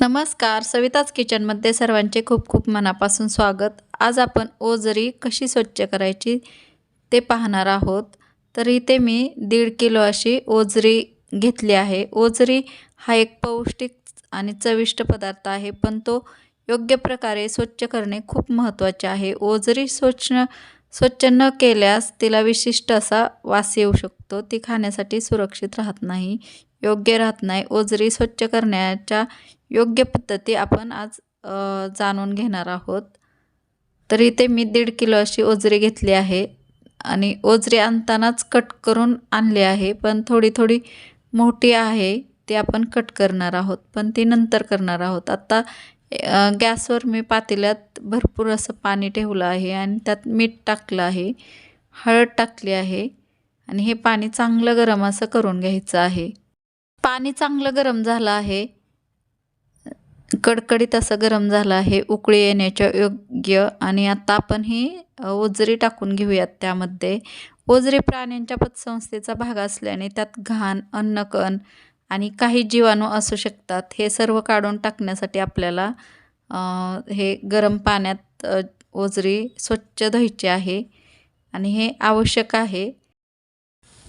नमस्कार सविताच किचनमध्ये सर्वांचे खूप खूप मनापासून स्वागत. आज आपण ओझरी कशी स्वच्छ करायची ते पाहणार आहोत. तर इथे मी दीड किलो अशी ओझरी घेतली आहे. ओझरी हा एक पौष्टिक आणि चविष्ट पदार्थ आहे पण तो योग्य प्रकारे स्वच्छ करणे खूप महत्त्वाचे आहे. ओझरी स्वच्छ स्वच्छ न केल्यास तिला विशिष्ट असा वास येऊ शकतो. ती खाण्यासाठी सुरक्षित राहत नाही. योग्य राहत नाही. ओझरी स्वच्छ करण्याच्या योग्य पद्धती आपण आज जाणून घेणार आहोत. तर इथे मी दीड किलो अशी ओजरी घेतली आहे आणि ओजरी आणतानाच कट करून आणली आहे पण थोडी थोडी मोठी आहे ती आपण कट करणार आहोत पण ती नंतर करणार आहोत. आत्ता गॅसवर मी पातेल्यात भरपूर असं पाणी ठेवलं आहे आणि त्यात मीठ टाकलं आहे हळद टाकली आहे आणि हे पाणी चांगलं गरम असं करून घ्यायचं आहे. पाणी चांगलं गरम झालं आहे. कडकडीत असं गरम झालं आहे. उकळी येण्याच्या योग्य आणि आता आपण ही ओजरी टाकून घेऊयात त्यामध्ये. ओजरी प्राण्यांच्या पतसंस्थेचा भाग असल्याने त्यात घाण अन्नकण आणि काही जीवाणू असू शकतात. हे सर्व काढून टाकण्यासाठी आपल्याला हे गरम पाण्यात ओजरी स्वच्छ धुवायची आहे आणि हे आवश्यक आहे.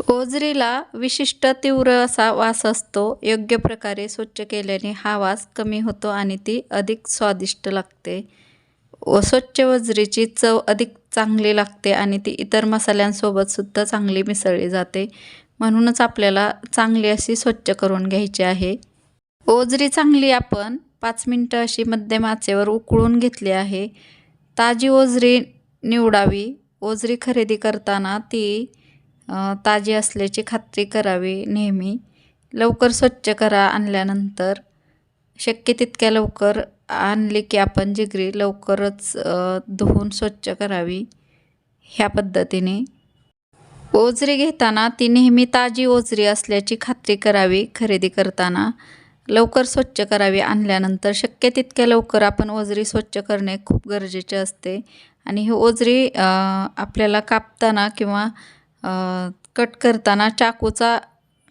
ओझरीला विशिष्ट तीव्र असा वास असतो. योग्य प्रकारे स्वच्छ केल्याने हा वास कमी होतो आणि ती अधिक स्वादिष्ट लागते. व स्वच्छ वजरीची चव अधिक चांगली लागते आणि ती इतर मसाल्यांसोबतसुद्धा चांगली मिसळली जाते. म्हणूनच आपल्याला चांगली अशी स्वच्छ करून घ्यायची आहे. ओझरी चांगली आपण पाच मिनटं अशी मध्यम आचेवर उकळून घेतली आहे. ताजी ओझरी निवडावी. ओझरी खरेदी करताना ती ताजी असल्याची खात्री करावी नेहमी. लवकर स्वच्छ करा आणल्यानंतर. शक्य तितक्या लवकर आणली की आपण जिगरी लवकरच धुवून स्वच्छ करावी. ह्या पद्धतीने. ओजरी घेताना ती नेहमी ताजी ओजरी असल्याची खात्री करावी खरेदी करताना. लवकर स्वच्छ करावी आणल्यानंतर शक्य तितक्या लवकर आपण ओजरी स्वच्छ करणे खूप गरजेचे असते. आणि ही ओजरी आपल्याला कापताना किंवा कट करताना चाकूचा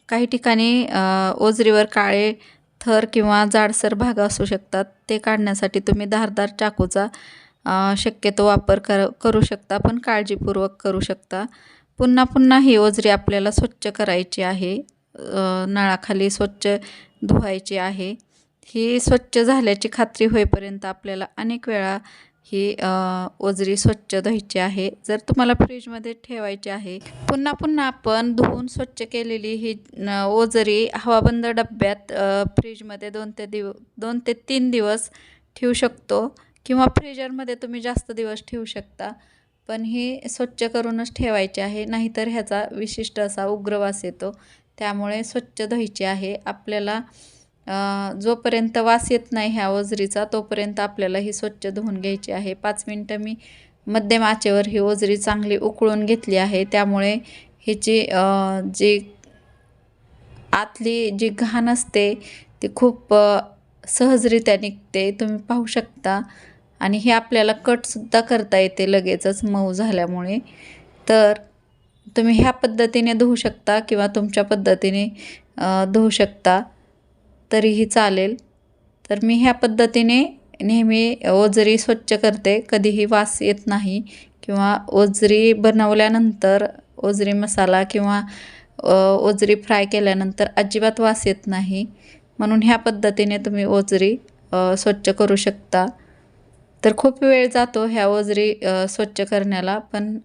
काही ठिकाणी ओजरीवर काळे थर किंवा जाडसर भाग असू शकतात. ते काढण्यासाठी तुम्ही धारदार चाकूचा शक्यतो वापर कर करू शकता पण काळजीपूर्वक करू शकता. पुन्हा पुन्हा ही ओजरी आपल्याला स्वच्छ करायची आहे. नळाखाली स्वच्छ धुवायची आहे. ही स्वच्छ झाल्याची खात्री होईपर्यंत आपल्याला अनेक वेळा ही ओझरी स्वच्छ धुवायची आहे. जर तुम्हाला फ्रीजमध्ये ठेवायची आहे पुन्हा पुन्हा आपण धुवून स्वच्छ केलेली ही ओझरी हवाबंद डब्यात फ्रीजमध्ये दोन ते दिव दोन ते तीन दिवस ठेवू शकतो. किंवा फ्रीजरमध्ये तुम्ही जास्त दिवस ठेवू शकता. पण ही स्वच्छ करूनच ठेवायची आहे. नाहीतर ह्याचा विशिष्ट असा उग्रवास येतो. त्यामुळे स्वच्छ धुवायची आहे. आपल्याला जोपर्यंत वास येत नाही ह्या ओझरीचा तोपर्यंत आपल्याला ही स्वच्छ धुवून घ्यायची आहे. पाच मिनटं मी मध्यम आचेवर ही ओझरी चांगली उकळून घेतली आहे. त्यामुळे हिची जी आतली जी घाण असते ती खूप सहजरित्या निघते. तुम्ही पाहू शकता. आणि हे आपल्याला कटसुद्धा करता येते लगेचच मऊ झाल्यामुळे. तर तुम्ही ह्या पद्धतीने धुवू शकता किंवा तुमच्या पद्धतीने धुवू शकता. तरीही चालेल. तर मी ह्या पद्धतीने नेहमी ओझरी स्वच्छ करते. कधीही वास येत नाही किंवा ओझरी बनवल्यानंतर ओझरी मसाला किंवा ओझरी फ्राय केल्यानंतर अजिबात वास येत नाही. म्हणून ह्या पद्धतीने तुम्ही ओझरी स्वच्छ करू शकता. तर खूप वेळ जातो ह्या ओझरी स्वच्छ करण्याला पण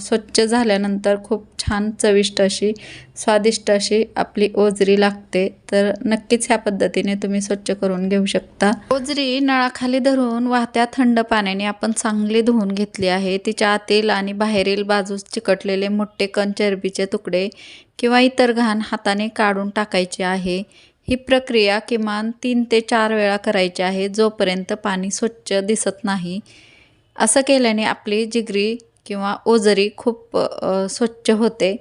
स्वच्छ झाल्यानंतर खूप छान चविष्ट अशी स्वादिष्ट अशी आपली ओजरी लागते. तर नक्कीच ह्या पद्धतीने तुम्ही स्वच्छ करून घेऊ शकता. ओजरी नळाखाली धरून वाहत्या थंड पाण्याने आपण चांगली धुवून घेतली आहे. तिच्या आतील आणि बाहेरील बाजूस चिकटलेले मोठे कण चरबीचे तुकडे किंवा इतर घाण हाताने काढून टाकायचे आहे. ही प्रक्रिया किमान तीन ते चार वेळा करायची आहे जोपर्यंत पाणी स्वच्छ दिसत नाही. असं केल्याने आपली जिगरी किंवा ओझरी खूप स्वच्छ होते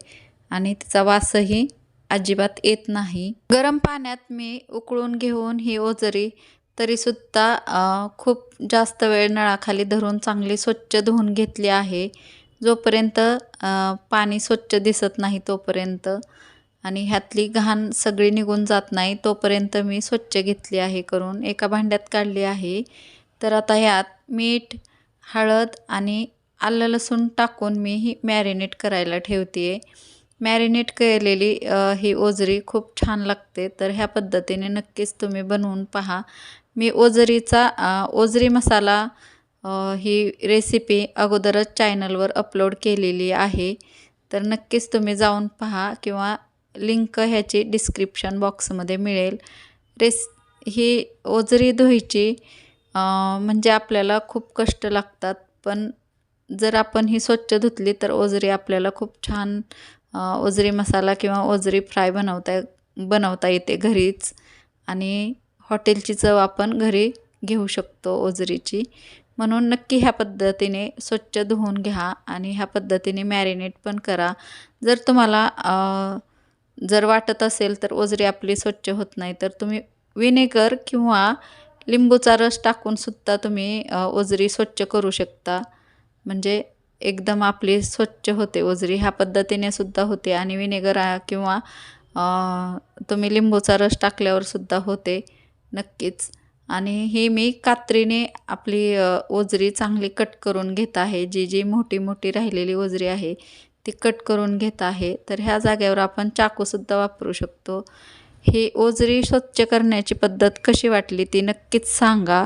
आणि तिचा वासही अजिबात येत नाही. गरम पाण्यात मी उकळून घेऊन ही ओझरी तरीसुद्धा खूप जास्त वेळ नळाखाली धरून चांगली स्वच्छ धुवून घेतली आहे. जोपर्यंत पाणी स्वच्छ दिसत नाही तोपर्यंत आणि ह्यातली घाण सगळी निघून जात नाही तोपर्यंत मी स्वच्छ घेतली आहे करून एका भांड्यात काढली आहे. तर आता ह्यात मीठ हळद आणि आलं लसूण टाकून मी ही मॅरिनेट करायला ठेवते आहे मॅरिनेट केलेली ही ओजरी खूप छान लागते. तर ह्या पद्धतीने नक्कीच तुम्ही बनवून पहा. मी ओजरीचा ओजरी मसाला ही रेसिपी अगोदरच चॅनलवर अपलोड केलेली आहे. तर नक्कीच तुम्ही जाऊन पहा किंवा लिंक ह्याची डिस्क्रिप्शन बॉक्समध्ये मिळेल. रेस ही ओजरी धुईची म्हणजे आपल्याला खूप कष्ट लागतात पण जर आपण ही स्वच्छ धुतली तर ओजरी आपल्याला खूप छान ओजरी मसाला किंवा ओजरी फ्राय बनवता बनवता येते घरीच. आणि हॉटेलची चव आपण घरी घेऊ शकतो ओजरीची म्हणून नक्की ह्या पद्धतीने स्वच्छ धुवून घ्या आणि ह्या पद्धतीने मॅरिनेट पण करा. जर तुम्हाला जर वाटत असेल तर ओजरी आपली स्वच्छ होत नाही तर तुम्ही विनेगर किंवा लिंबूचा रस टाकून सुद्धा तुम्ही ओजरी स्वच्छ करू शकता. म्हणजे एकदम आपली स्वच्छ होते ओजरी ह्या पद्धतीने सुद्धा होते आणि विनेगर किंवा तुम्ही लिंबूचा रस टाकल्यावर सुद्धा होते नक्कीच. आणि ही मी कात्रीने आपली ओजरी चांगली कट करून घेत आहे. जी जी मोठी मोठी राहिलेली ओजरी आहे ती कट करून घेत आहे. तर ह्या जागेवर आपण चाकूसुद्धा वापरू शकतो. ही ओजरी स्वच्छ करण्याची पद्धत कशी वाटली ती नक्कीच सांगा.